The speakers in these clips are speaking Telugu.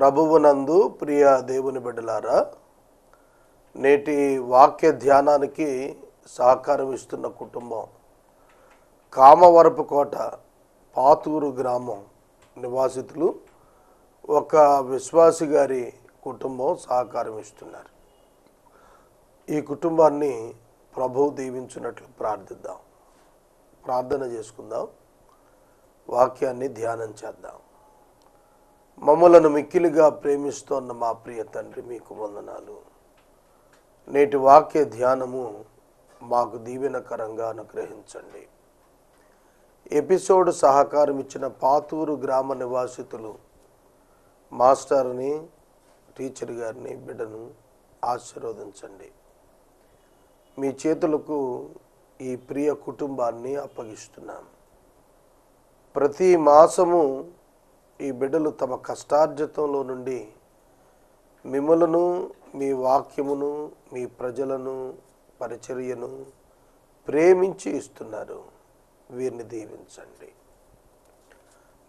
ప్రభువునందు ప్రియ దేవుని బిడ్డలారా నేటి వాక్య ధ్యానానికి సహకారం ఇస్తున్న కుటుంబం కామవరపుకోట పాతూరు గ్రామం నివాసితులు ఒక విశ్వాసి గారి కుటుంబం సహకారం ఇస్తున్నారు. ఈ కుటుంబాన్ని ప్రభువు దీవించినట్లు ప్రార్థిద్దాం. ప్రార్థన చేసుకుందాం. వాక్యాన్ని ధ్యానం చేద్దాం. మమ్మలను మిక్కిలిగా ప్రేమిస్తోన్న మా ప్రియ తండ్రి మీకు వందనాలు నేటి వాక్య ధ్యానము మాకు దీవెనకరంగా అనుగ్రహించండి. ఎపిసోడ్ సహకారం ఇచ్చిన పాతూరు గ్రామ నివాసితులు మాస్టర్ని టీచర్ గారిని బిడ్డను ఆశీర్వదించండి. మీ చేతులకు ఈ ప్రియ కుటుంబాన్ని అప్పగిస్తున్నాం. ప్రతి మాసము ఈ బిడ్డలు తమ కష్టార్జితంలో నుండి మిమ్మలను మీ వాక్యమును మీ ప్రజలను పరిచర్యను ప్రేమించి ఇస్తున్నారు. వీరిని దీవించండి.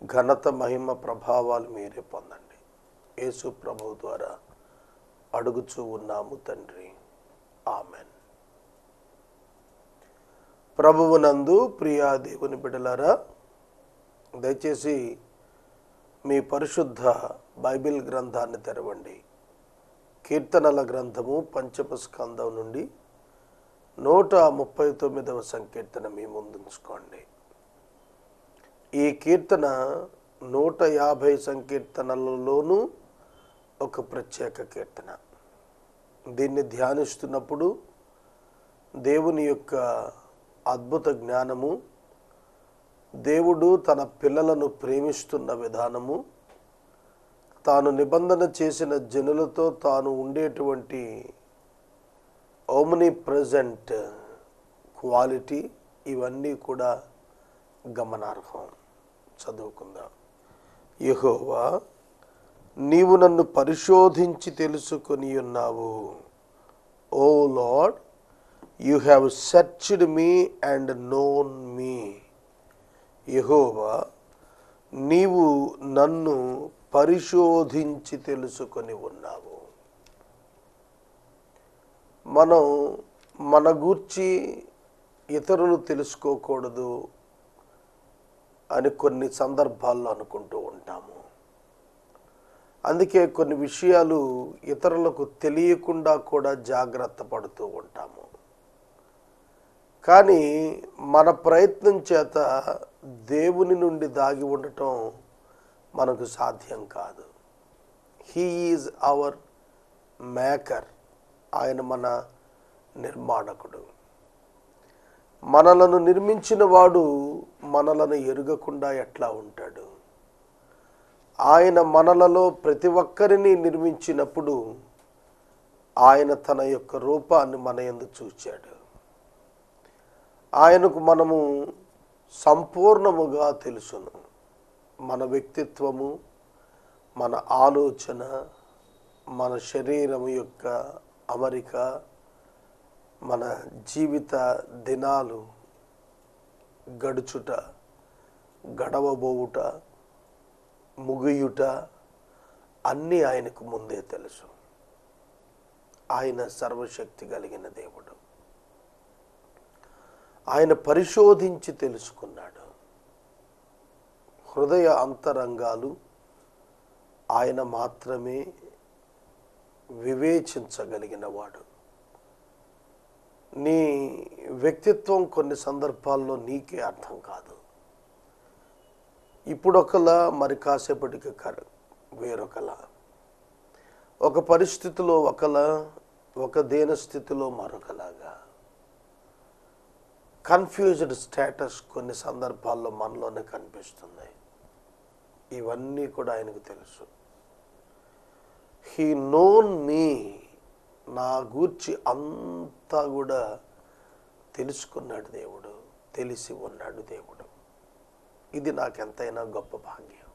ఘనత మహిమ ప్రభావాలు మీరే పొందండి. యేసు ప్రభు ద్వారా అడుగుచూ ఉన్నాము తండ్రి. ఆమెన్. ప్రభువునందు ప్రియా దేవుని బిడలారా దయచేసి మీ పరిశుద్ధ బైబిల్ గ్రంథాన్ని తెరవండి. కీర్తనల గ్రంథము పంచమస్కందం నుండి నూట ముప్పై తొమ్మిదవ సంకీర్తన మీ ముందుంచుకోండి ఈ కీర్తన నూట యాభై సంకీర్తనలలోనూ ఒక ప్రత్యేక కీర్తన. దీన్ని ధ్యానిస్తున్నప్పుడు దేవుని యొక్క అద్భుత జ్ఞానము దేవుడు తన పిల్లలను ప్రేమిస్తున్న విధానము. తాను నిబంధన చేసిన జనులతో తాను ఉండేటువంటి ఓమ్ని ప్రజెంట్ క్వాలిటీ ఇవన్నీ కూడా గమనార్హం. చదువుకుందాం. యహోవా నీవు నన్ను పరిశోధించి తెలుసుకొని ఉన్నావు. O lord you have searched me and known me. యహోవా నీవు నన్ను పరిశోధించి తెలుసుకొని ఉన్నావు. మనం మన గూర్చి ఇతరులు తెలుసుకోకూడదు అని కొన్ని సందర్భాల్లో అనుకుంటూ ఉంటాము. అందుకే కొన్ని విషయాలు ఇతరులకు తెలియకుండా కూడా జాగ్రత్త పడుతూ ఉంటాము. కానీ మన ప్రయత్నం చేత దేవుని నుండి దాగి ఉండటం మనకు సాధ్యం కాదు. హీ ఈజ్ అవర్ మేకర్ ఆయన మన నిర్మాణకుడు. మనలను నిర్మించిన వాడు మనలను ఎరుగకుండా ఎట్లా ఉంటాడు? ఆయన మనలలో ప్రతి ఒక్కరిని నిర్మించినప్పుడు ఆయన తన యొక్క రూపాన్ని మన ఎందు చూచాడు. ఆయనకు మనము సంపూర్ణముగా తెలుసును. మన వ్యక్తిత్వము మన ఆలోచన మన శరీరము యొక్క అమరిక మన జీవిత దినాలు గడుచుట గడవబోవుట ముగియుట అన్నీ ఆయనకు ముందే తెలుసు. ఆయన సర్వశక్తి కలిగిన దేవుడు. ఆయన పరిశోధించి తెలుసుకున్నాడు. హృదయ అంతరంగాలు ఆయన మాత్రమే వివేచించగలిగినవాడు. నీ వ్యక్తిత్వం కొన్ని సందర్భాల్లో నీకే అర్థం కాదు. ఇప్పుడొకలా మరి కాసేపటికి వేరొకలా. ఒక పరిస్థితిలో ఒకలా ఒక దేన స్థితిలో మరొకలాగా. కన్ఫ్యూజ్డ్ స్టేటస్ కొన్ని సందర్భాల్లో మనలోనే కనిపిస్తుంది ఇవన్నీ కూడా ఆయనకు తెలుసు. హీ నోన్ మీ నా గూర్చి అంతా కూడా తెలుసుకున్నాడు దేవుడు తెలిసి ఉన్నాడు దేవుడు. ఇది నాకెంతైనా గొప్ప భాగ్యం.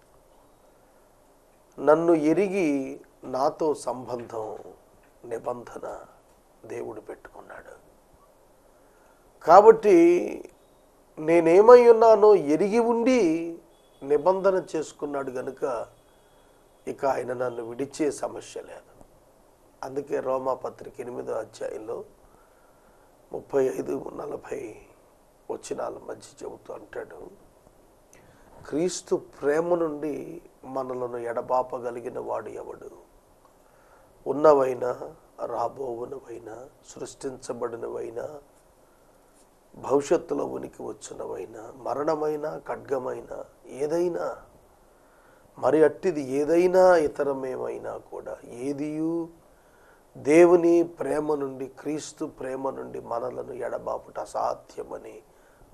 నన్ను ఎరిగి నాతో సంబంధం నిబంధన దేవుడు పెట్టుకున్నాడు. కాబట్టి నేనేమై ఉన్నానో ఎరిగి ఉండి నిబంధన చేసుకున్నాడు గనుక ఇక ఆయన నన్ను విడిచే సమస్య లేదు. అందుకే రోమా పత్రిక ఎనిమిదో అధ్యాయంలో ముప్పై ఐదు నలభై వచ్చినాల మధ్య చెబుతూ అంటాడు క్రీస్తు ప్రేమ నుండి మనలను ఎడబాపగలిగిన వాడు ఎవడు? ఉన్నవైనా రాబోవునవైనా సృష్టించబడినవైనా భవిష్యత్తులో ఉనికి వచ్చినవైనా మరణమైన ఖడ్గమైన ఏదైనా మరి అట్టిది ఏదైనా ఇతరమేమైనా కూడా ఏదియు దేవుని ప్రేమ నుండి క్రీస్తు ప్రేమ నుండి మనలను ఎడబాపుట అసాధ్యమని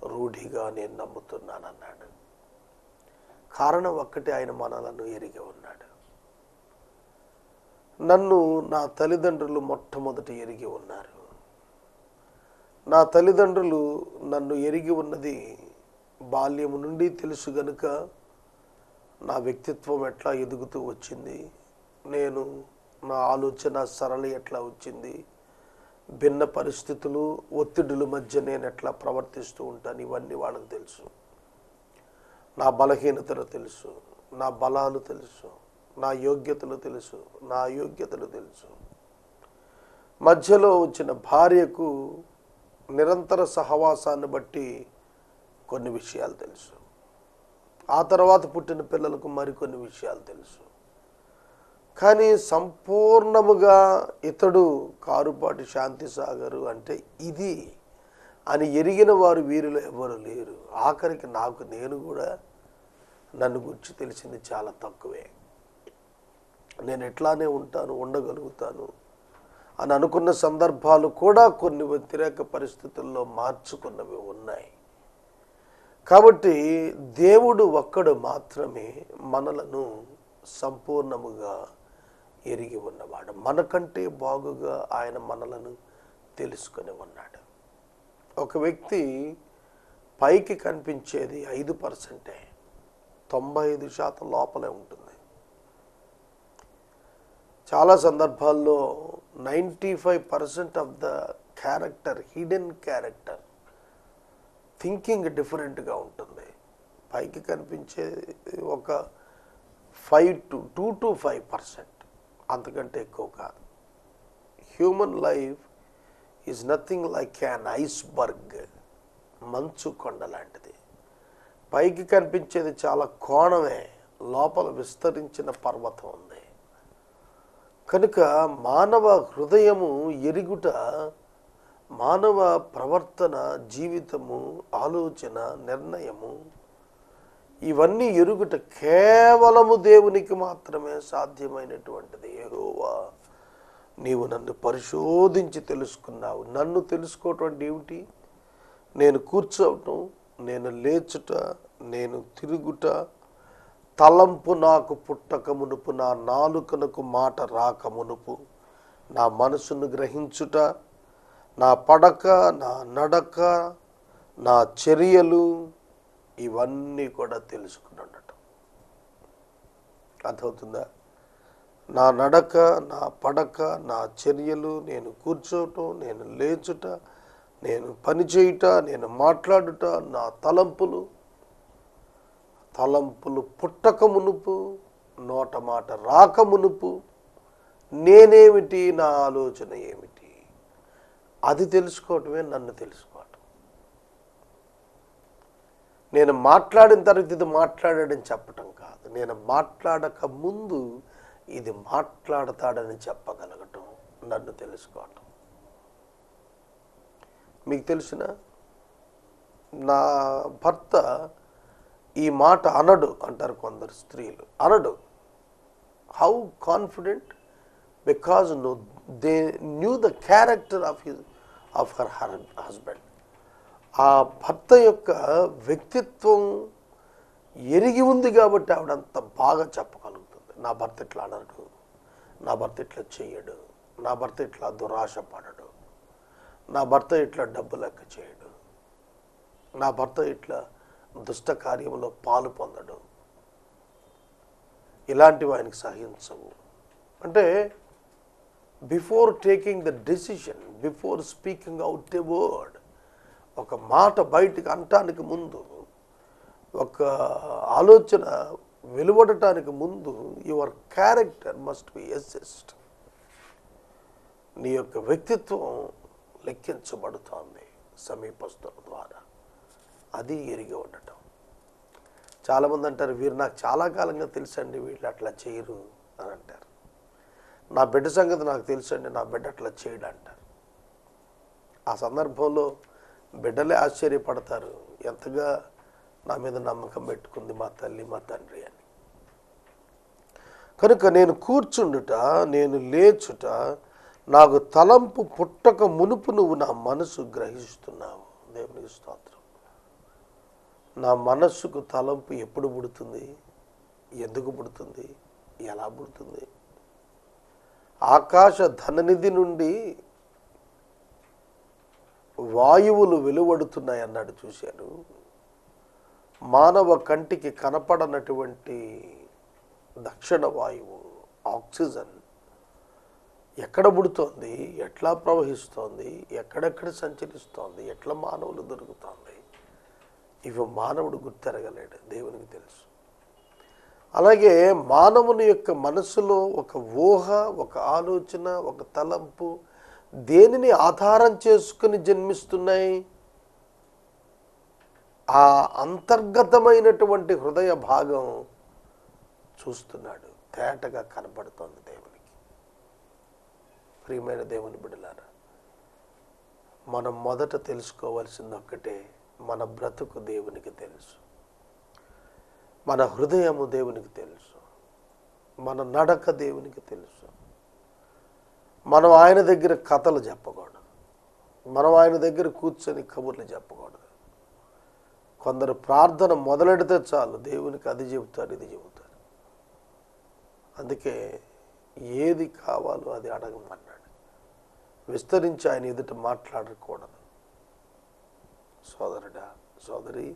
రూఢిగా నేను నమ్ముతున్నానన్నాడు. కారణం ఒక్కటి ఆయన మనలను ఎరిగి ఉన్నాడు. నన్ను నా తల్లిదండ్రులు మొట్టమొదటి ఎరిగి ఉన్నారు. నా తల్లిదండ్రులు నన్ను ఎరిగి ఉన్నది బాల్యము నుండి తెలుసు గనుక నా వ్యక్తిత్వం ఎట్లా ఎదుగుతూ వచ్చింది? నేను నా ఆలోచన సరళి ఎట్లా వచ్చింది? భిన్న పరిస్థితులు ఒత్తిడుల మధ్య నేను ఎట్లా ప్రవర్తిస్తూ ఉంటాను? ఇవన్నీ వాళ్ళకి తెలుసు. నా బలహీనతలు తెలుసు. నా బలాలు తెలుసు. నా యోగ్యతలు తెలుసు. నా అయోగ్యతలు తెలుసు. మధ్యలో వచ్చిన భార్యకు నిరంతర సహవాసాన్ని బట్టి కొన్ని విషయాలు తెలుసు. ఆ తర్వాత పుట్టిన పిల్లలకు మరికొన్ని విషయాలు తెలుసు. కానీ సంపూర్ణముగా ఇతడు కారుపాటి శాంతి సాగరు అంటే ఇది అని ఎరిగిన వారు వీరిలో ఎవరు లేరు. ఆఖరికి నాకు నేను కూడా నన్ను గురించి తెలిసింది చాలా తక్కువే. నేను ఎట్లానే ఉంటాను ఉండగలుగుతాను అని అనుకున్న సందర్భాలు కూడా కొన్ని వ్యతిరేక పరిస్థితుల్లో మార్చుకున్నవి ఉన్నాయి. కాబట్టి దేవుడు ఒక్కడు మాత్రమే మనలను సంపూర్ణముగా ఎరిగి ఉన్నవాడు. మనకంటే బాగుగా ఆయన మనలను తెలుసుకొని ఉన్నాడు. ఒక వ్యక్తి పైకి కనిపించేది ఐదు పర్సెంటే తొంభై ఐదు శాతం లోపలే ఉంటుంది. చాలా సందర్భాల్లో ninety five percent of the character hidden character thinking డిఫరెంట్గా ఉంటుంది. పైకి కనిపించే ఒక five to two to five percent అంతకంటే ఎక్కువ కాదు. Human life is nothing like an iceberg మంచు కొండ లాంటిది. పైకి కనిపించేది చాలా కోణమే లోపల విస్తరించిన పర్వతం ఉంది. కనుక మానవ హృదయము ఎరుగుట మానవ ప్రవర్తన జీవితము ఆలోచన నిర్ణయము ఇవన్నీ ఎరుగుట కేవలము దేవునికి మాత్రమే సాధ్యమైనటువంటిది. ఏహోవా నీవు నన్ను పరిశోధించి తెలుసుకున్నావు. నన్ను తెలుసుకోవటం ఏమిటి? నేను కూర్చోవటం నేను లేచుట నేను తిరుగుట తలంపు నాకు పుట్టక మునుపు నా నాలుకనకు మాట రాక మునుపు నా మనసును గ్రహించుట నా పడక నా నడక నా చర్యలు ఇవన్నీ కూడా తెలుసుకుని అర్థమవుతుందా? నా నడక నా పడక నా చర్యలు నేను కూర్చోవటం నేను లేచుట నేను పని చేయుట నేను మాట్లాడుట నా తలంపులు తలంపులు పుట్టక మునుపు నోట మాట రాక మునుపు నేనేమిటి నా ఆలోచన ఏమిటి? అది తెలుసుకోవటమే నన్ను తెలుసుకోవటం. నేను మాట్లాడిన తర్వాత ఇది మాట్లాడాడని చెప్పటం కాదు. నేను మాట్లాడక ముందు ఇది మాట్లాడతాడని చెప్పగలగటం నన్ను తెలుసుకోవటం. మీకు తెలిసిన నా భర్త ఈ మాట అనడు అంటారు కొందరు స్త్రీలు. అనడు. How confident because no they knew the character of his of her her husband ఆ భర్త యొక్క వ్యక్తిత్వం ఎరిగి ఉంది కాబట్టి ఆవిడ అంత బాగా చెప్పగలుగుతుంది. నా భర్త ఇట్లా అనడు. నా భర్త ఇట్లా చేయడు నా భర్త ఇట్లా దురాశ పడడు. నా భర్త ఇట్లా డబ్బు లెక్క చేయడు. నా భర్త ఇట్లా దుష్ట కార్యంలో పాలు పొందడు. ఇలాంటివి ఆయనకు సహించవు. అంటే before taking the decision before speaking out a word ఒక మాట బయటకు అనటానికి ముందు ఒక ఆలోచన వెలువడటానికి ముందు your character must be assessed నీ యొక్క వ్యక్తిత్వం లెక్కించబడుతోంది సమీపస్తుల ద్వారా. అది ఎరిగి ఉండటం. చాలామంది అంటారు వీరు నాకు చాలా కాలంగా తెలుసండి వీళ్ళు అట్లా చేయరు అని అంటారు. నా బిడ్డ సంగతి నాకు తెలుసండి నా బిడ్డ అట్లా చేయడు అంటారు. ఆ సందర్భంలో బిడ్డలే ఆశ్చర్యపడతారు ఎంతగా నా మీద నమ్మకం పెట్టుకుంది మా తల్లి మా తండ్రి అని. కనుక నేను కూర్చుండుట నేను లేచుట నాకు తలంపు పుట్టక మునుపు నువ్వు నా మనసు గ్రహిస్తున్నావు. దేవునికి స్తోత్రం. నా మనస్సుకు తలంపు ఎప్పుడు పుడుతుంది? ఎందుకు పుడుతుంది? ఎలా పుడుతుంది? ఆకాశ ధననిధి నుండి వాయువులు వెలువడుతున్నాయి అన్నాడు చూశారు మానవ కంటికి కనపడనటువంటి దక్షిణ వాయువు ఆక్సిజన్ ఎక్కడ పుడుతోంది? ఎట్లా ప్రవహిస్తోంది? ఎక్కడెక్కడ సంచరిస్తోంది? ఎట్లా మానవులు దొరుకుతోంది? ఇవి మానవుడు గుర్తెరగలేడు దేవునికి తెలుసు. అలాగే మానవుని యొక్క మనసులో ఒక ఊహ ఒక ఆలోచన ఒక తలంపు దేనిని ఆధారం చేసుకుని జన్మిస్తున్నాయి? ఆ అంతర్గతమైనటువంటి హృదయ భాగం చూస్తున్నాడు. తేటగా కనపడుతోంది దేవునికి. ప్రియమైన దేవుని బిడలారా మనం మొదట తెలుసుకోవాల్సింది ఒక్కటే మన బ్రతుకు దేవునికి తెలుసు. మన హృదయము దేవునికి తెలుసు. మన నడక దేవునికి తెలుసు. మనం ఆయన దగ్గర కథలు చెప్పకూడదు. మనం ఆయన దగ్గర కూర్చొని కబుర్లు చెప్పకూడదు. కొందరు ప్రార్థన మొదలెడితే చాలు దేవునికి అది చెబుతారు ఇది చెబుతారు అందుకే ఏది కావాలో అది అడగమన్నాడు. విస్తరించి ఆయన ఎదుట మాట్లాడకూడదు. సోదరుడా సోదరి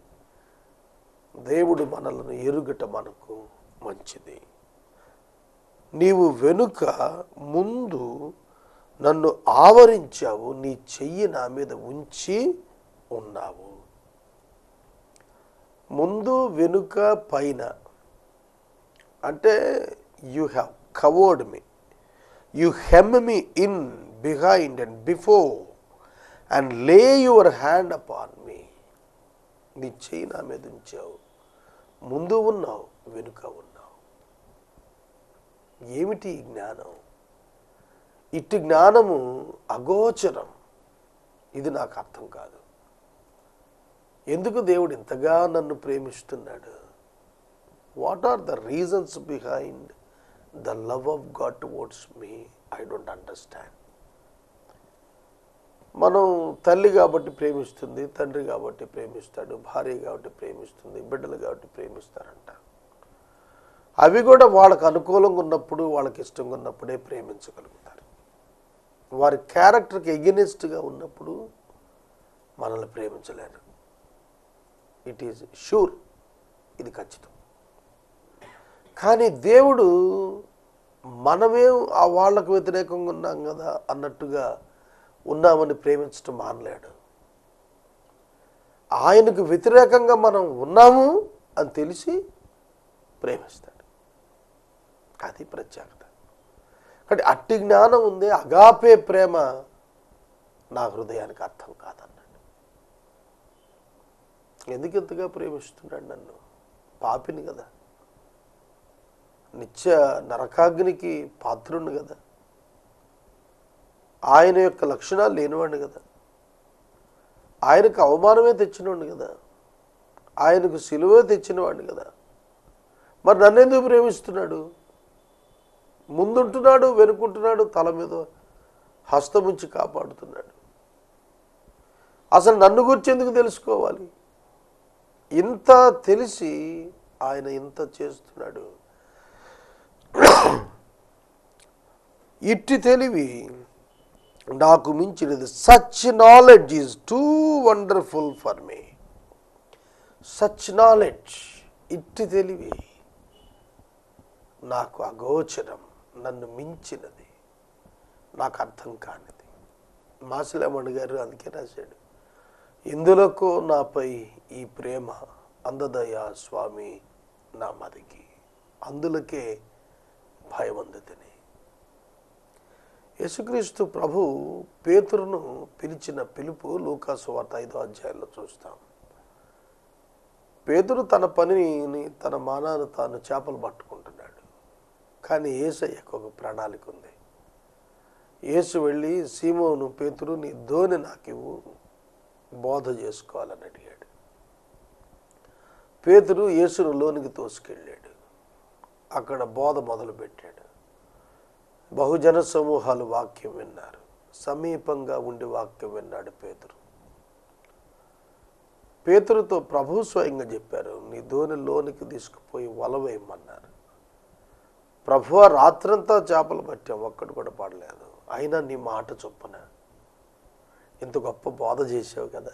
దేవుడు మనలను ఎరుగట మనకు మంచిది. నీవు వెనుక ముందు నన్ను ఆవరించావు నీ చెయ్యి నా మీద ఉంచి ఉన్నావు. ముందు వెనుక పైన అంటే you have covered me you hem me in behind and before and lay your hand upon me నీ చేయి నా మీద ఉంచావు. ముందు ఉన్నావు వెనుక ఉన్నావు. ఏమిటి జ్ఞానం? ఇట్టి జ్ఞానము అగోచరం. ఇది నాకు అర్థం కాదు. ఎందుకు దేవుడు ఇంతగా నన్ను ప్రేమిస్తున్నాడు? What are the reasons behind the love of God towards me I don't understand మనం తల్లి కాబట్టి ప్రేమిస్తుంది తండ్రి కాబట్టి ప్రేమిస్తాడు భార్య కాబట్టి ప్రేమిస్తుంది బిడ్డలు కాబట్టి ప్రేమిస్తారంట. అవి కూడా వాళ్ళకు అనుకూలంగా ఉన్నప్పుడు వాళ్ళకి ఇష్టంగా ఉన్నప్పుడే ప్రేమించగలుగుతారు. వారి క్యారెక్టర్కి ఎగెనిస్ట్గా ఉన్నప్పుడు మనల్ని ప్రేమించలేరు. ఇట్ ఈజ్ షూర్ ఇది ఖచ్చితం. కానీ దేవుడు మనమే ఆ వాళ్ళకు వ్యతిరేకంగా ఉన్నాం కదా అన్నట్టుగా ఉన్నామని ప్రేమించడం మానలేడు. ఆయనకు వ్యతిరేకంగా మనం ఉన్నాము అని తెలిసి ప్రేమిస్తాడు. అది ప్రత్యేకత. కాబట్టి అట్టి జ్ఞానం ఉంది అగాపే ప్రేమ నా హృదయానికి అర్థం కాదన్నాడు. ఎందుకు ఇంతగా ప్రేమిస్తున్నాడు నన్ను? పాపిని కదా. నిత్య నరకాగ్నికి పాత్రుణ్ణి కదా. ఆయన యొక్క లక్షణాలు లేనివాడిని కదా. ఆయనకు అవమానమే తెచ్చినవాడిని కదా. ఆయనకు సిలువే తెచ్చినవాడిని కదా. మరి నన్నెందుకు ప్రేమిస్తున్నాడు? ముందుంటున్నాడు వెనుకుంటున్నాడు తల మీద హస్తముంచి కాపాడుతున్నాడు. అసలు నన్ను గురించి ఎందుకు తెలుసుకోవాలి? ఇంత తెలిసి ఆయన ఇంత చేస్తున్నాడు. ఇట్టి తెలివి నాకు మించినది such knowledge is too wonderful for me such knowledge ఇట్టి తెలివి నాకు అగోచరం నన్ను మించినది నాకు అర్థం కానిది. మాసిలమణి గారు అందుకే రాశాడు ఇందులకు నాపై ఈ ప్రేమ అందదయా స్వామి నా మదికి. అందులకే భయమందుతిని యేసుక్రీస్తు ప్రభు పేతురును పిలిచిన పిలుపు లూకాసు వార్త ఐదో అధ్యాయంలో చూస్తాం. పేతురు తన పనిని తన మానాను తాను చేపలు పట్టుకుంటున్నాడు. కానీ ఏసయ్యకు ఒక ప్రణాళిక ఉంది. యేసు వెళ్ళి సీమోను పేతురు నీ ధోని నాకివ్వు బోధ చేసుకోవాలని అడిగాడు. పేతురు యేసును లోనికి తోసుకెళ్ళాడు. అక్కడ బోధ మొదలుపెట్టాడు. బహుజన సమూహాలు వాక్యం విన్నారు. సమీపంగా ఉండి వాక్యం విన్నాడు పేతురు. పేతురుతో ప్రభు స్వయంగా చెప్పారు నీ ధోని లోనికి తీసుకుపోయి వలవేయమన్నారు ప్రభు రాత్రంతా చేపలు పట్టాం ఒక్కడు కూడా పడలేదు. అయినా నీ మాట చొప్పున ఇంత గొప్ప బోధ చేసావు కదా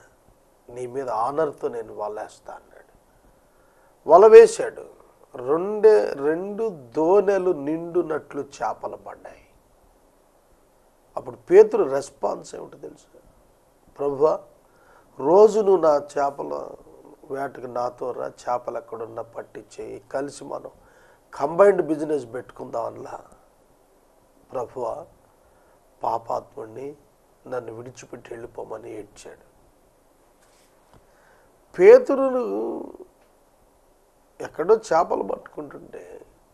నీ మీద ఆనర్తో నేను వలేస్తా అన్నాడు. వల వేశాడు. రెండే రెండు దోనెలు నిండునట్లు చేపలు పడ్డాయి. అప్పుడు పేతురు రెస్పాన్స్ ఏమిటో తెలుసు. ప్రభు రోజు నువ్వు నా చేపల వేటకు నాతో రా చేపలు ఎక్కడున్నా పట్టించేయి కలిసి మనం కంబైన్డ్ బిజినెస్ పెట్టుకుందాం అలా ప్రభువా పాపాత్ముడిని నన్ను విడిచిపెట్టి వెళ్ళిపోమని ఏడ్చాడు. పేతురును ఎక్కడో చేపలు పట్టుకుంటుంటే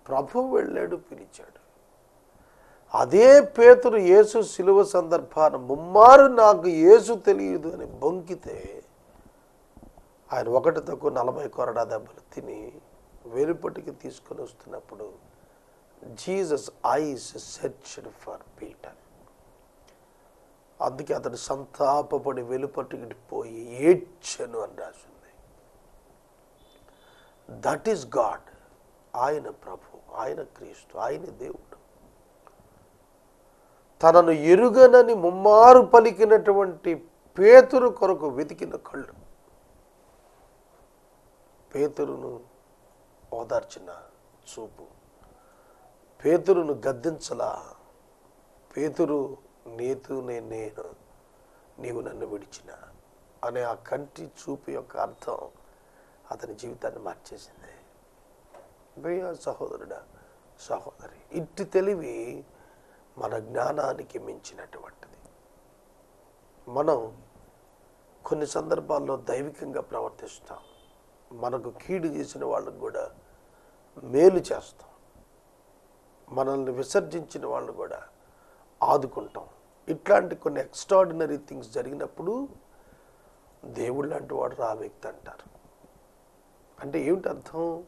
ప్రభు వెళ్ళాడు పిలిచాడు. అదే పేతురు యేసు శిలువ సందర్భాన ముమ్మారు నాకు యేసు తెలియదు అని బొంకితే ఆయన ఒకటి తక్కువ నలభై కొరడా దెబ్బలు తిని వెలుపటికి తీసుకొని వస్తున్నప్పుడు Jesus eyes searched for Peter. అందుకే అతడు సంతాపపడి వెలుపటికి పోయి ఏడ్చను అని రాసింది. That is God. ఆయన ప్రభు ఆయన క్రీస్తు ఆయన దేవుడు. తనను ఎరుగనని ముమ్మారు పలికినటువంటి పేతురు కొరకు వెతికిన కళ్ళు. పేతురును ఓదార్చిన చూపు. పేతురును గద్దించలా. పేతురు నీతునే నేను నీవు నన్ను విడిచిన అనే ఆ కంటి చూపు యొక్క అర్థం అతని జీవితాన్ని మార్చేసింది. ప్రియ సహోదరుడా సహోదరి ఇట్టి తెలివి మన జ్ఞానానికి మించినటువంటిది. మనం కొన్ని సందర్భాల్లో దైవికంగా ప్రవర్తిస్తాం. మనకు కీడు చేసిన వాళ్ళకు కూడా మేలు చేస్తాం. మనల్ని విసర్జించిన వాళ్ళు కూడా ఆదుకుంటాం. ఇట్లాంటి కొన్ని ఎక్స్ట్రాడినరీ థింగ్స్ జరిగినప్పుడు దేవుడు లాంటి వాడు రా వ్యక్తి అంటారు. అంటే ఏమిటి అర్థం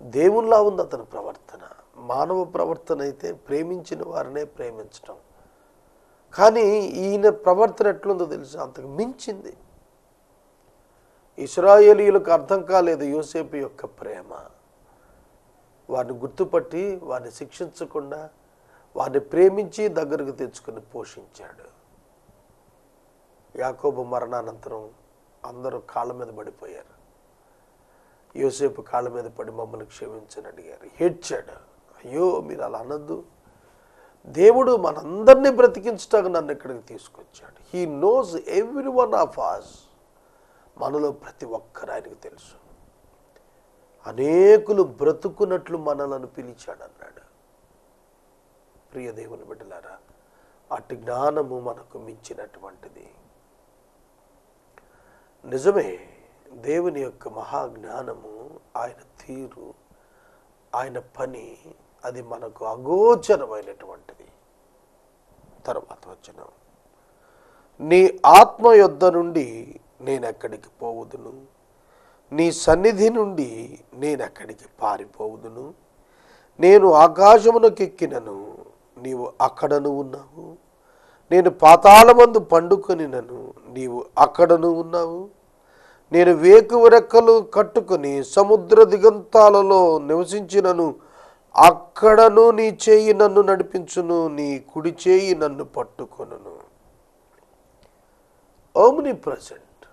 దేవుల్లా ఉంది అతని ప్రవర్తన మానవ ప్రవర్తన అయితే ప్రేమించిన వారినే ప్రేమించటం. కానీ ఈయన ప్రవర్తన ఎట్లుందో తెలుసు? అంతకు మించింది. ఇస్రాయేలీలకు అర్థం కాలేదు యోసేపు యొక్క ప్రేమ. వారిని గుర్తుపట్టి వారిని శిక్షించకుండా వారిని ప్రేమించి దగ్గరకు తెచ్చుకొని పోషించాడు. యాకోబు మరణానంతరం అందరూ కాళ్ళ మీద పడిపోయారు. యోసేపు కాళ్ళ మీద పడి మమ్మల్ని క్షమించని అడిగారు. ఏడ్చాడు అయ్యో మీరు అలా అనద్దు. దేవుడు మనందరినీ బ్రతికించడానికి నన్ను ఇక్కడికి తీసుకొచ్చాడు. He knows every one of us మనలో ప్రతి ఒక్కరు ఆయనకు తెలుసు. అనేకులు బ్రతుకున్నట్లు మనలను పిలిచాడు అన్నాడు. ప్రియ దేవుని బిడ్డలారా అటు జ్ఞానము మనకు మించినటువంటిది. నిజమే దేవుని యొక్క మహాజ్ఞానము ఆయన తీరు ఆయన పని అది మనకు అగోచరమైనటువంటిది. తర్వాత వచ్చిన నీ ఆత్మ యొద్ద నుండి నేనెక్కడికి పోవుదును? నీ సన్నిధి నుండి నేనెక్కడికి పారిపోవుదును? నేను ఆకాశమునకెక్కినను నీవు అక్కడను ఉన్నావు? నేను పాతాళమందు పండుకొనినను నీవు అక్కడను ఉన్నావు? నేను వేకువరెక్కలు రెక్కలు కట్టుకొని సముద్ర దిగంతాలలో నివసించినను అక్కడను నీ చేయి నన్ను నడిపించును నీ కుడి చేయి నన్ను పట్టుకొనును. ఓమ్ని ప్రజెంట్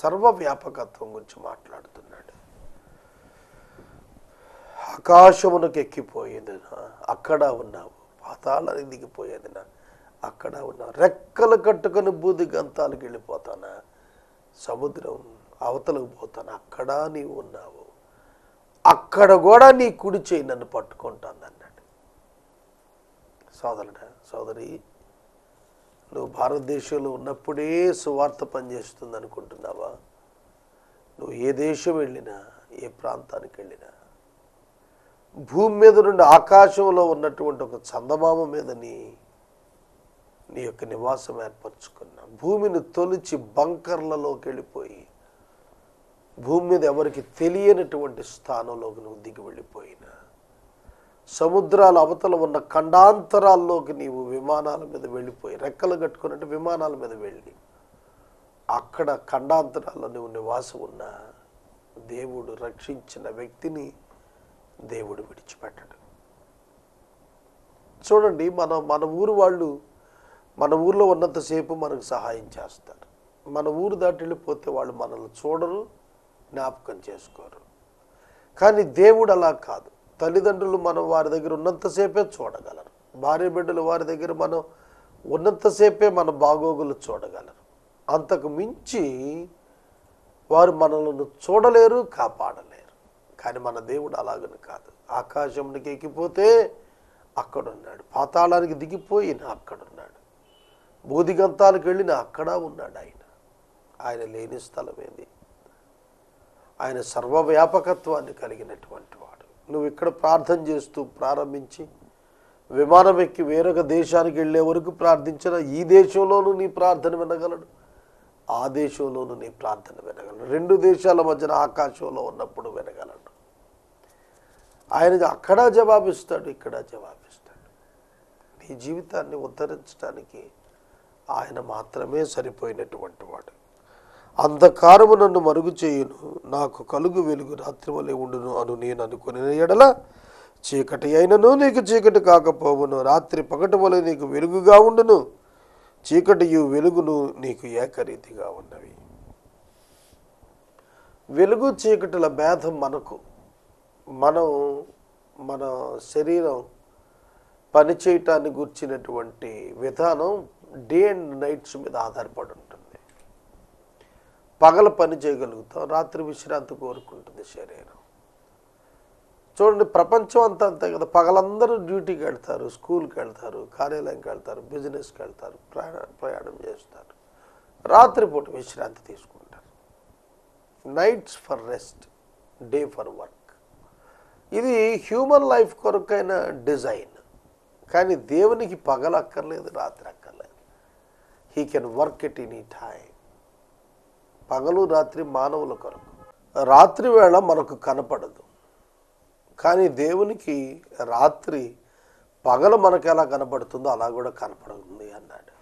సర్వవ్యాపకత్వం గురించి మాట్లాడుతున్నాడు. ఆకాశమునకు ఎక్కిపోయేది అక్కడ ఉన్నావు. పాతాళానికి దిగిపోయేదినా అక్కడ ఉన్నావు. రెక్కలు కట్టుకొని బూది గంతాలకు వెళ్ళిపోతానా? సముద్రం అవతలకు పోతాను. అక్కడ నీవు ఉన్నావు. అక్కడ కూడా నీ కుడి చేయి నన్ను పట్టుకుంటాను అన్నాడు. సోదరుడా సోదరి నువ్వు భారతదేశంలో ఉన్నప్పుడే సువార్త పనిచేస్తుంది అనుకుంటున్నావా? నువ్వు ఏ దేశం వెళ్ళినా ఏ ప్రాంతానికి వెళ్ళినా భూమి మీద నుండి ఆకాశంలో ఉన్నటువంటి ఒక చందమామ మీద నీ నీ యొక్క నివాసం ఏర్పరచుకున్నా భూమిని తొలిచి బంకర్లలోకి వెళ్ళిపోయి భూమి మీద ఎవరికి తెలియనటువంటి స్థానంలోకి నువ్వు దిగి వెళ్ళిపోయినా. సముద్రాల అవతల ఉన్న ఖండాంతరాల్లోకి నీవు విమానాల మీద వెళ్ళిపోయి రెక్కలు కట్టుకున్నట్టు విమానాల మీద వెళ్ళి అక్కడ ఖండాంతరాల్లో నువ్వు నివాసం ఉన్న దేవుడు రక్షించిన వ్యక్తిని దేవుడు విడిచిపెట్టడు. చూడండి మన మన ఊరు వాళ్ళు మన ఊర్లో ఉన్నంతసేపు మనకు సహాయం చేస్తారు. మన ఊరు దాటి వెళ్ళిపోతే వాళ్ళు మనల్ని చూడరు జ్ఞాపకం చేసుకోరు. కానీ దేవుడు అలా కాదు. తల్లిదండ్రులు మనం వారి దగ్గర ఉన్నంతసేపే చూడగలరు. భార్య బిడ్డలు వారి దగ్గర మనం ఉన్నంతసేపే మన బాగోగులు చూడగలరు. అంతకు మించి వారు మనలను చూడలేరు కాపాడలేరు. కానీ మన దేవుడు అలాగని కాదు. ఆకాశంకి ఎక్కిపోతే అక్కడున్నాడు. పాతాళానికి దిగిపోయిన అక్కడున్నాడు. బోధిగంతాలకు వెళ్ళిన అక్కడ ఉన్నాడు ఆయన. ఆయన లేని స్థలం ఏది? ఆయన సర్వవ్యాపకత్వాన్ని కలిగినటువంటి వాడు. నువ్వు ఇక్కడ ప్రార్థన చేస్తూ ప్రారంభించి విమానం ఎక్కి వేరొక దేశానికి వెళ్ళే వరకు ప్రార్థించిన ఈ దేశంలోనూ నీ ప్రార్థన వినగలడు. ఆ దేశంలోనూ నీ ప్రార్థన వినగలడు. రెండు దేశాల మధ్యన ఆకాశంలో ఉన్నప్పుడు వినగలడు. ఆయన అక్కడ జవాబిస్తాడు ఇక్కడ జవాబిస్తాడు. నీ జీవితాన్ని ఉద్ధరించడానికి ఆయన మాత్రమే సరిపోయినటువంటి వాడు. అంధకారము నన్ను మరుగు చేయును. నాకు కలుగు వెలుగు రాత్రి వలె ఉండును అను నేను అనుకుని ఎడల చీకటి అయినను నీకు చీకటి కాకపోవును. రాత్రి పగటి వలె నీకు వెలుగుగా ఉండును. చీకటియు వెలుగును నీకు ఏకరీతిగా ఉన్నవి. వెలుగు చీకటిల భేదం మనకు. మనం మన శరీరం పనిచేయటాన్ని గుర్చినటువంటి విధానం డే అండ్ నైట్స్ మీద ఆధారపడి ఉంటుంది. పగల పని చేయగలుగుతాం రాత్రి విశ్రాంతి కోరుకుంటుంది శరీరం. చూడండి ప్రపంచం అంతా అంతే కదా. పగలందరూ డ్యూటీకి వెళ్తారు స్కూల్కి వెళ్తారు కార్యాలయంకి వెళ్తారు బిజినెస్కి వెళ్తారు ప్రయాణ ప్రయాణం చేస్తారు. రాత్రిపూట విశ్రాంతి తీసుకుంటారు. Nights for rest day for work ఇది హ్యూమన్ లైఫ్ కొరకైన డిజైన్ కానీ దేవునికి పగలు అక్కర్లేదు రాత్రి అక్కర్లేదు. He can work it in ఈ టైం పగలు రాత్రి మానవుల కొరకు. రాత్రి వేళ మనకు కనపడదు. కానీ దేవునికి రాత్రి పగలు మనకు ఎలా కనపడుతుందో అలా కూడా కనపడుతుంది అన్నాడు.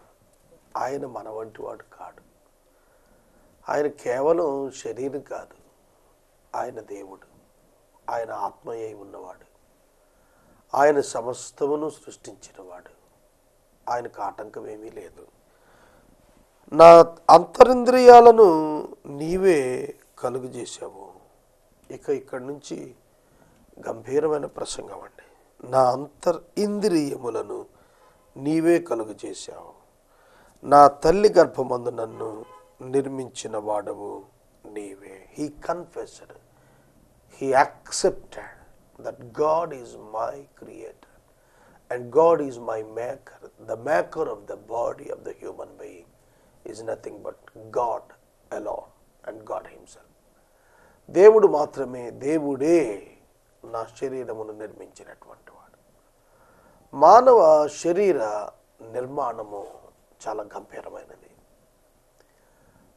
ఆయన మన వంటి వాడు కాడు. ఆయన కేవలం శరీరం కాదు. ఆయన దేవుడు. ఆయన ఆత్మయ్య ఉన్నవాడు. ఆయన సమస్తమును సృష్టించినవాడు. ఆయనకు ఆటంకం ఏమీ లేదు. నా అంతరింద్రియాలను నీవే కలుగజేశావు. ఇక ఇక్కడి నుంచి గంభీరమైన ప్రసంగం అండి. నా అంతర్ ఇంద్రియములను నీవే కలుగజేశావు. నా తల్లి గర్భమందు నన్ను నిర్మించిన వాడవు నీవే. He confessed he accepted that God is my creator and God is my maker the maker of the body of the human being is nothing but God అలా అండ్ గాడ్ Himself. దేవుడు మాత్రమే దేవుడే నా శరీరమును నిర్మించినటువంటి వాడు. మానవ శరీర నిర్మాణము చాలా గంభీరమైనది.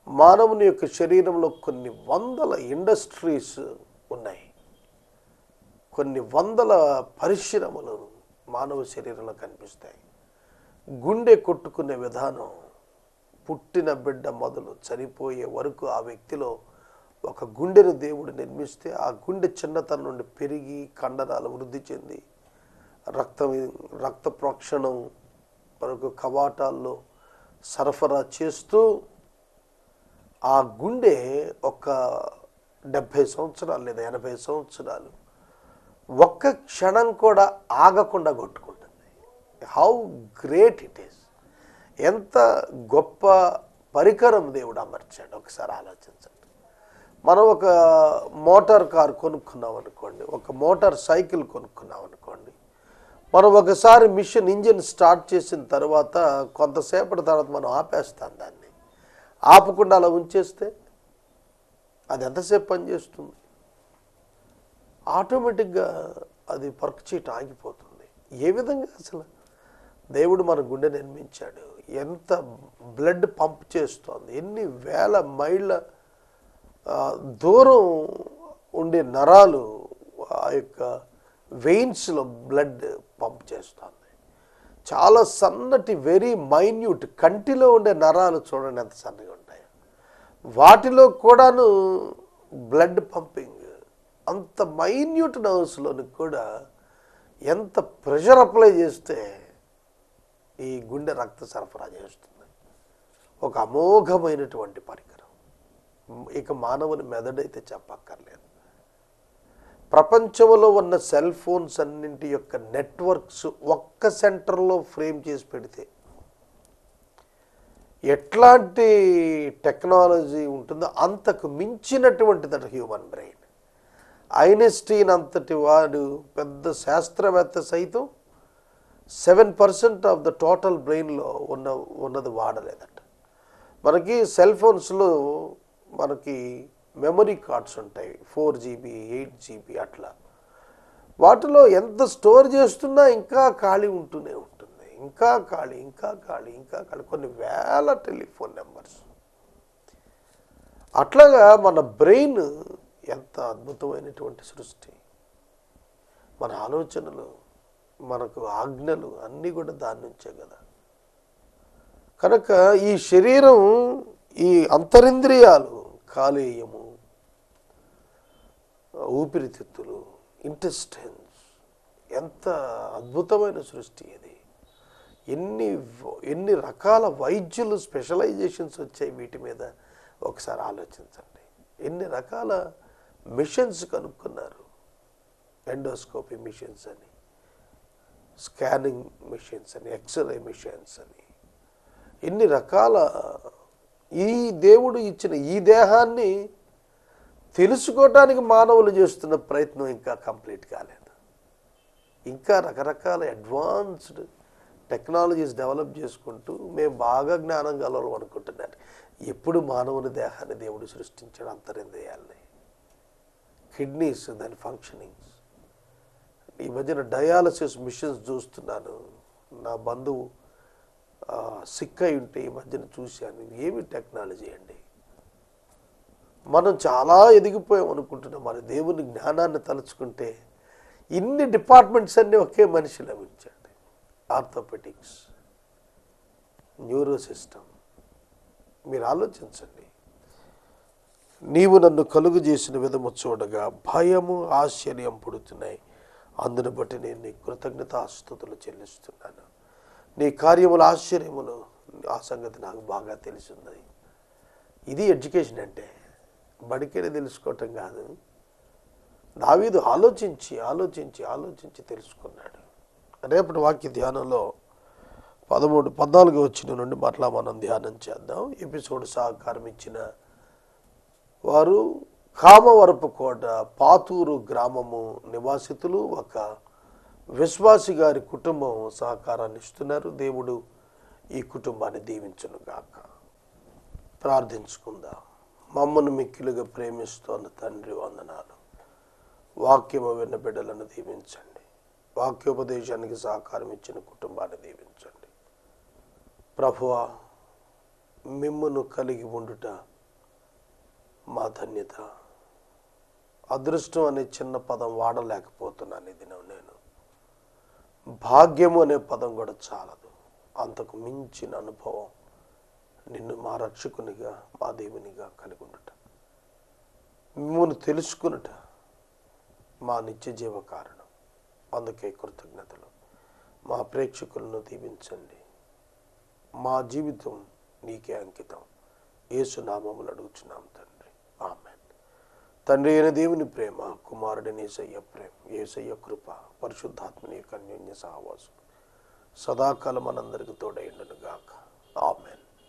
మానవుని యొక్క శరీరంలో కొన్ని వందల ఇండస్ట్రీస్ ఉన్నాయి. కొన్ని వందల పరిశ్రమలు మానవ శరీరంలో కనిపిస్తాయి. గుండె కొట్టుకునే విధానం పుట్టిన బిడ్డ మొదలు చనిపోయే వరకు ఆ వ్యక్తిలో ఒక గుండెను దేవుడు నిర్మిస్తే ఆ గుండె చిన్నతనం నుండి పెరిగి కండరాలు వృద్ధి చెంది రక్తం రక్త ప్రోక్షణం వరకు కవాటాల్లో సరఫరా చేస్తూ ఆ గుండె ఒక డెబ్భై సంవత్సరాలు లేదా ఎనభై సంవత్సరాలు ఒక్క క్షణం కూడా ఆగకుండా కొట్టుకుంటుంది. హౌ గ్రేట్ ఇట్ ఈస్ ఎంత గొప్ప పరికరం దేవుడు అమర్చాడు? ఒకసారి ఆలోచించండి. మనం ఒక మోటార్ కార్ కొనుక్కున్నాం అనుకోండి ఒక మోటార్ సైకిల్ కొనుక్కున్నాం అనుకోండి మనం ఒకసారి మిషన్ ఇంజిన్ స్టార్ట్ చేసిన తర్వాత కొంతసేపటి తర్వాత మనం ఆపేస్తాం దాన్ని. ఆపకుండా అలా ఉంచేస్తే అది ఎంతసేపు పనిచేస్తుంది ఆటోమేటిక్గా అది వర్క్ చేయటం ఆగిపోతుంది. ఏ విధంగా అసలు? దేవుడు మన గుండె నిర్మించాడు. ఎంత బ్లడ్ పంప్ చేస్తోంది ఎన్ని వేల మైళ్ళ దూరం ఉండే నరాలు ఆ యొక్క వెయిన్స్లో బ్లడ్ పంప్ చేస్తుంది. చాలా సన్నటి వెరీ మైన్యూట్ కంటిలో ఉండే నరాలు చూడండి ఎంత సన్నగా ఉంటాయో. వాటిలో కూడాను బ్లడ్ పంపింగ్ అంత మైన్యూట్ నర్వ్స్లోని కూడా ఎంత ప్రెషర్ అప్లై చేస్తే ఈ గుండె రక్త సరఫరా చేస్తుంది. ఒక అమోఘమైనటువంటి పరికరం. ఇక మానవుని మెదడైతే చెప్పక్కర్లేదు. ప్రపంచంలో ఉన్న సెల్ ఫోన్స్ అన్నింటి యొక్క నెట్వర్క్స్ ఒక్క సెంటర్లో ఫ్రేమ్ చేసి పెడితే ఎట్లాంటి టెక్నాలజీ ఉంటుందో అంతకు మించినటువంటిదట హ్యూమన్ బ్రెయిన్. ఐన్స్టీన్ అంతటి వాడు పెద్ద శాస్త్రవేత్త సైతం seven percent of the total బ్రెయిన్లో ఉన్న ఉన్నది వాడలేదట. మనకి సెల్ ఫోన్స్లో మనకి మెమరీ కార్డ్స్ ఉంటాయి ఫోర్ జీబీ ఎయిట్ జీబీ అట్లా. వాటిలో ఎంత స్టోర్ చేస్తున్నా ఇంకా ఖాళీ ఉంటూనే ఉంటుంది. ఇంకా ఖాళీ ఇంకా ఖాళీ ఇంకా ఖాళీ. కొన్ని వేల టెలిఫోన్ నెంబర్స్ అట్లాగా మన బ్రెయిన్ ఎంత అద్భుతమైనటువంటి సృష్టి. మన ఆలోచనలు మనకు ఆజ్ఞలు అన్నీ కూడా దాని నుంచే కదా. కనుక ఈ శరీరం ఈ అంతరింద్రియాలు కాలేయము ఊపిరితిత్తులు ఇంటెస్టైన్స్ ఎంత అద్భుతమైన సృష్టి ఇది. ఎన్ని ఎన్ని రకాల వైద్యులు స్పెషలైజేషన్స్ వచ్చాయి వీటి మీద ఒకసారి ఆలోచించండి. ఎన్ని రకాల మిషన్స్ కనుక్కున్నారు? ఎండోస్కోపీ మిషన్స్ అని. స్కానింగ్ మిషన్స్ అని ఎక్స్రే మిషన్స్ అని. ఎన్ని రకాల ఈ దేవుడు ఇచ్చిన ఈ దేహాన్ని తెలుసుకోవటానికి మానవులు చేస్తున్న ప్రయత్నం ఇంకా కంప్లీట్ కాలేదు. ఇంకా రకరకాల అడ్వాన్స్డ్ టెక్నాలజీస్ డెవలప్ చేసుకుంటూ మేము బాగా జ్ఞానం గలవాళ్ళం అనుకుంటున్నాను. ఎప్పుడు మానవుని దేహాన్ని దేవుడు సృష్టించాడు అంతరింద్రియాలని. కిడ్నీస్ దాని ఫంక్షనింగ్స్ ఈ మధ్యన డయాలసిస్ మిషన్స్ చూస్తున్నాను. నా బంధువు సిక్ అయి ఉంటే ఈ మధ్యన చూశాను. ఏమి టెక్నాలజీ అండి? మనం చాలా ఎదిగిపోయాం అనుకుంటున్నాం. మన దేవుని జ్ఞానాన్ని తలుచుకుంటే ఇన్ని డిపార్ట్మెంట్స్ అన్నీ ఒకే మనిషి లభించండి ఆర్థోపెటిక్స్ న్యూరో సిస్టమ్. మీరు ఆలోచించండి. నీవు నన్ను కలుగు చేసిన విధము చూడగా భయము ఆశ్చర్యం పుడుతున్నాయి. అందును బట్టి నేను నీ కృతజ్ఞతాస్తుతులు చెల్లిస్తున్నాను. నీ కార్యముల ఆశ్చర్యములు ఆ సంగతి నాకు బాగా తెలిసింది. ఇది ఎడ్యుకేషన్ అంటే బడికేనే తెలుసుకోవటం కాదు. దావీదు ఆలోచించి ఆలోచించి ఆలోచించి తెలుసుకున్నాడు. రేపటి వాక్య ధ్యానంలో పదమూడు పద్నాలుగు వచ్చిన నుండి మరలా మనం ధ్యానం చేద్దాం. ఎపిసోడ్ సహకారం ఇచ్చిన వారు కామవరపుకోట పాతూరు గ్రామము నివాసితులు ఒక విశ్వాసి గారి కుటుంబం సహకారాన్ని ఇస్తున్నారు. దేవుడు ఈ కుటుంబాన్ని దీవించును గాక. ప్రార్థించుకుందాం. మమ్మను మిక్కిలుగా ప్రేమిస్తోన్న తండ్రి వందనాలు. వాక్యము విన్న బిడ్డలను దీవించండి. వాక్యోపదేశానికి సహకారం ఇచ్చిన కుటుంబాన్ని దీవించండి. ప్రభువా మిమ్మను కలిగి ఉండుట మా ధన్యత. అదృష్టం అనే చిన్న పదం వాడలేకపోతున్నాను ఇది నేను. భాగ్యము అనే పదం కూడా చాలదు. అంతకు మించిన అనుభవం నిన్ను మా రక్షకునిగా మా దేవునిగా కలిగి ఉండుట మిమ్మల్ని తెలుసుకునుట మా నిత్య జీవ కారణం. అందుకే కృతజ్ఞతలు. మా ప్రేక్షకులను దీవించండి. మా జీవితం నీకే అంకితం. ఏసునామములు అడుగుచున్నాం తండ్రి. ఆమె తండ్రి అయిన దేవుని ప్రేమ కుమారుడిని ఏసయ్య ప్రేమ ఏసయ్య కృప పరిశుద్ధాత్మని యొక్క అన్యోన్య సహవాసం సదాకాలం మనందరికి తోడైండును గాక ఆమెన్.